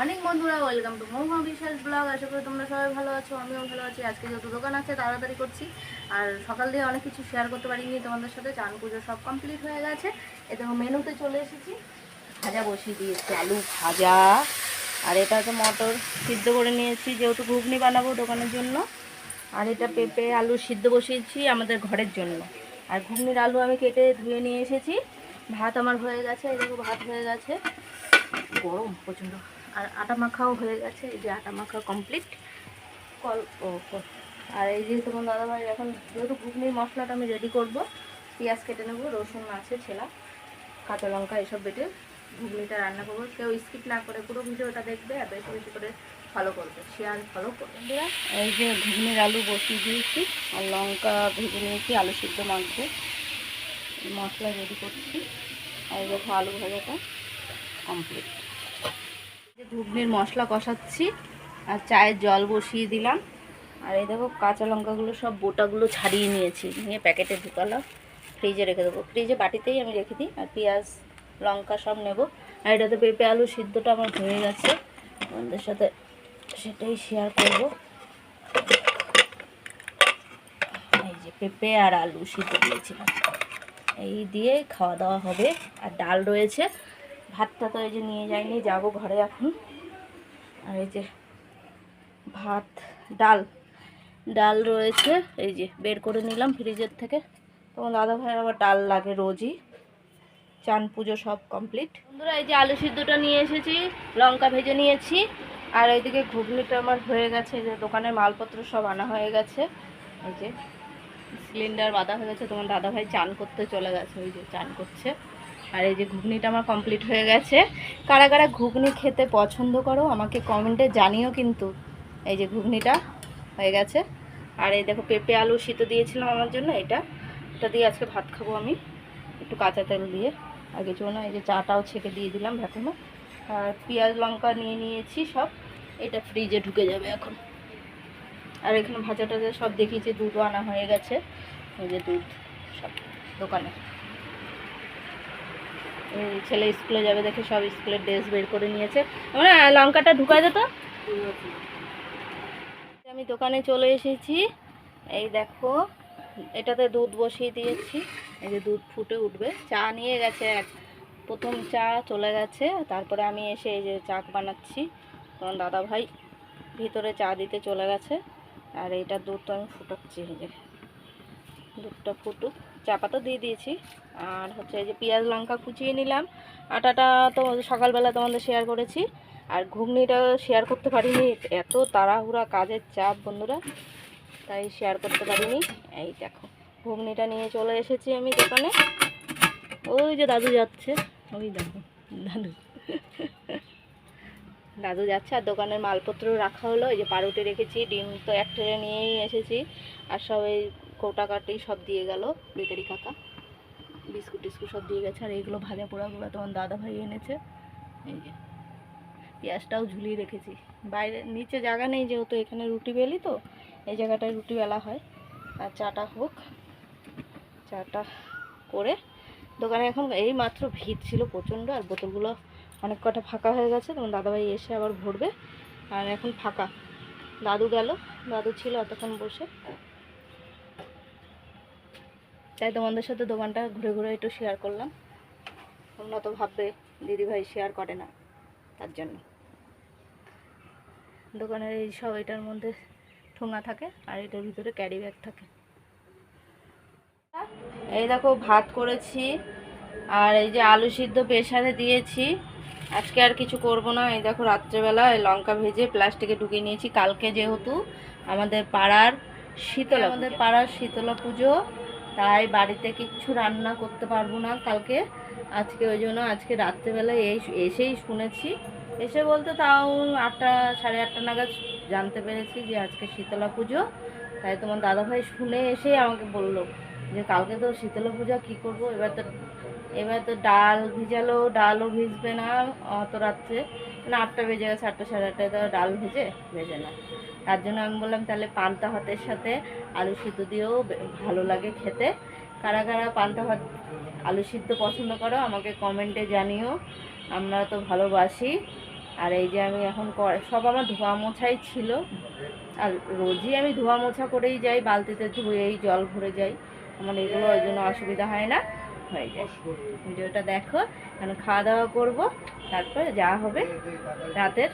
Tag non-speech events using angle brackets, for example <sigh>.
Morning বন্ধুরা, welcome to Mouma Bishal blog. আশা করি তোমরা সবাই ভালো আছো, আমিও ভালো আছি। আজকে যত দোকান আছে তাড়াতাড়ি করছি। আর সকাল দিয়ে অনেক কিছু শেয়ার করতে পারিনি তোমাদের সাথে। চান পুজো সব কমপ্লিট হয়ে গেছে। এ দেখো, মেনুতে চলে এসেছি। ভাজা বসিয়ে দিয়েছি, আলু ভাজা। আর এটা তো মটর সিদ্ধ করে নিয়েছি, যেহেতু ঘুগনি বানাবো দোকানের জন্য। আর এটা পেঁপে আলু সিদ্ধ বসিয়েছি আমাদের ঘরের জন্য। আর ঘুগনির আলু আমি কেটে ধুয়ে নিয়ে এসেছি। ভাত আমার হয়ে গেছে দেখো ভাত হয়ে গেছে। গরম প্রচণ্ড। আর আটা মাখাও হয়ে গেছে, এই যে আটা মাখা কমপ্লিট কল, ও আর এই যে তোমার দাদাভাই, এখন যেহেতু ঘুগনির মশলাটা আমি রেডি করব, পেঁয়াজ কেটে নেব, রসুন আছে ছেলা, কাঁচা লঙ্কা, এসব বেটে ঘুগনিটা রান্না করব। কেউ স্কিপ না করে পুরো ভিডিওটা দেখবে আর বেশি বেশি করে ফলো করবে। শেয়ার ফলো করবে। এই যে ঘুগনির আলু বসিয়ে দিয়েছি আর লঙ্কা ভেজে নিয়েছি আলু সিদ্ধ মাখবো। মশলা রেডি করছি। আর এই দেখো আলু ভাজাটা কমপ্লিট ঘুগনির মশলা কষাচ্ছি আর চায়ের জল বসিয়ে দিলাম। আর এই দেখো কাঁচা লঙ্কাগুলো সব বোটাগুলো ছাড়িয়ে নিয়েছি। নিয়ে প্যাকেটে ঢুকালাম। ফ্রিজে রেখে দেবো। ফ্রিজে বাটিতেই আমি রেখে দিই আর পেঁয়াজ, লঙ্কা সব নেব। আর এটাতে পেঁপে আলু সিদ্ধটা আমার হয়ে গেছে। আমাদের সাথে সেটাই শেয়ার করব। এই যে পেঁপে আর আলু সিদ্ধ দিয়েছিলাম। এই দিয়ে খাওয়া দাওয়া হবে। আর ডাল রয়েছে। ভাতটা তো এই যে নিয়ে যাইনি, যাব ঘরে এখন। আর এই যে ভাত, ডাল। ডাল রয়েছে, এই যে বের করে নিলাম ফ্রিজের থেকে। তোমার দাদা ভাই আবার ডাল লাগে রোজই। চান পুজো সব কমপ্লিট। বন্ধুরা, এই যে আলু সিদ্ধটা নিয়ে এসেছি, লঙ্কা ভেজে নিয়েছি। আর এইদিকে ঘুগনিটা আমার হয়ে গেছে যে দোকানের মালপত্র সব আনা হয়ে গেছে। এই যে সিলিন্ডার বাঁধা হয়ে গেছে, তোমার দাদা ভাই চান করতে চলে গেছে ওই যে চান করছে। আর এই যে ঘুগনিটা আমার কমপ্লিট হয়ে গেছে। কারা কারা ঘুগনি খেতে পছন্দ করো, আমাকে কমেন্টে জানিও কিন্তু। এই যে ঘুগনিটা হয়ে গেছে। আর এই দেখো, পেঁপে, আলু সিদ্ধ দিয়েছিলাম আমার জন্য এটা। এটা দিয়ে আজকে ভাত খাব আমি। একটু কাঁচা তেল দিয়ে। আর কিছু না, এই যে চাটাও ছেঁকে দিয়ে দিলাম এখনও। আর পেঁয়াজ, লঙ্কা নিয়ে নিয়েছি সব। এটা ফ্রিজে ঢুকে যাবে এখন। আর এখানে ভাজা টাজা সব দেখিয়েছি, দুধও আনা হয়ে গেছে। এই যে দুধ সব দোকানে। ছেলে স্কুলে যাবে দেখে সব স্কুলের ড্রেস বের করে নিয়েছে। মানে লঙ্কাটা ঢুকায় দে তো। আমি দোকানে চলে এসেছি। এই দেখো, এটাতে দুধ বসিয়ে দিয়েছি। এই যে দুধ ফুটে উঠবে। চা নিয়ে গেছে এক। প্রথম চা চলে গেছে। তারপরে আমি এসে এই যে চা বানাচ্ছি। তখন দাদা ভাই ভিতরে চা দিতে চলে গেছে। আর এইটা দুধটা আমি ফুটাচ্ছি এই যে। দুধটা ফুটুক। চা পাতা দিয়ে দিয়েছি। আর হচ্ছে এই যে পেঁয়াজ, লঙ্কা কুচিয়ে নিলাম। আটাটা তো সকালবেলা তোমাদের শেয়ার করেছি। আর ঘুগনিটা শেয়ার করতে পারিনি। এত তাড়াহুড়া কাজের চাপ বন্ধুরা। তাই শেয়ার করতে পারিনি। এই দেখো, ঘুগনিটা নিয়ে চলে এসেছি আমি দোকানে। ওই যে দাদু যাচ্ছে। ওই দেখো, দাদু। <laughs> দাদু যাচ্ছে আর দোকানের মালপত্র রাখা হলো। এই যে পাউরুটি রেখেছি, ডিম তো এক ট্রে নিয়েই এসেছি। আর সব এই কৌটা কাটি সব দিয়ে গেল, বেকারি কাকা। বিস্কুট টিস্কুট সব দিয়ে গেছে, আর এইগুলো ভাজা পোড়াগুলো তোমার দাদা ভাই এনেছে। এই যে, পেঁয়াজটাও ঝুলিয়ে রেখেছি। বাইরে, নিচে জায়গা নেই যেহেতু, এখানে রুটি বেলি তো, এই জায়গাটায় রুটি বেলা হয়। আর চাটা হোক, চাটা করে দোকানে এখন এই মাত্র ভিড় ছিল প্রচণ্ড, আর বোতলগুলো অনেক কটা ফাঁকা হয়ে গেছে তখন দাদাভাই এসে আবার ভরবে। আর এখন ফাঁকা। দাদু গেল, দাদু ছিল এতক্ষণ বসে। তাই তোমাদের সাথে দোকানটা ঘুরে ঘুরে একটু শেয়ার করলাম। তোমরা তো ভাববে দিদিভাই শেয়ার করে না তার জন্য। দোকানের এই সব এটার মধ্যে ঠোঙা থাকে আর এটার ভিতরে ক্যারি ব্যাগ থাকে। এই দেখো ভাত করেছি আর এই যে আলু সিদ্ধ প্রেশারে দিয়েছি। আজকে আর কিছু করব না এই দেখো রাত্রেবেলা এই লঙ্কা ভেজে প্লাস্টিকে ঢুকিয়ে নিয়েছি। কালকে যেহেতু আমাদের পাড়ার শীতলা আমাদের পাড়ার শীতলা পুজো তাই বাড়িতে কিচ্ছু রান্না করতে পারব না কালকে। আজকে ওই জন্য আজকে রাত্রেবেলায় এই এসেই শুনেছি। এসে বলতে তাও আটটা, সাড়ে আটটা নাগাদ জানতে পেরেছি যে আজকে শীতলা পুজো। তাই তোমার দাদাভাই শুনে এসেই আমাকে বলল যে কালকে তো শীতলা পূজা কী করব? এবার তো এবার তো ডাল ভিজালো, ডালও ভিজবে না অত রাত্রে। না, আটটা বেজে গেছে, আটটা সাড়ে আটটায় তো ডাল ভেজে ভেজে না। তার জন্য আমি বললাম, তাহলে পান্তা ভাতের সাথে আলু সিদ্ধ দিয়েও ভালো লাগে খেতে। কারা কারা পান্তা ভাত, আলু সিদ্ধ পছন্দ করো, আমাকে কমেন্টে জানিও। আমরা তো ভালোবাসি। আর এই যে আমি এখন সব আমার ধোয়া মোছাই ছিল। আর রোজই আমি ধোয়া মোছা করেই যাই, বালতিতে ধুয়েই জল ভরে যাই। আমার এগুলো ওই জন্য অসুবিধা হয় না। হয়ে যায়। ভিডিওটা দেখো এখন খাওয়া দাওয়া করব তারপর যা হবে রাতের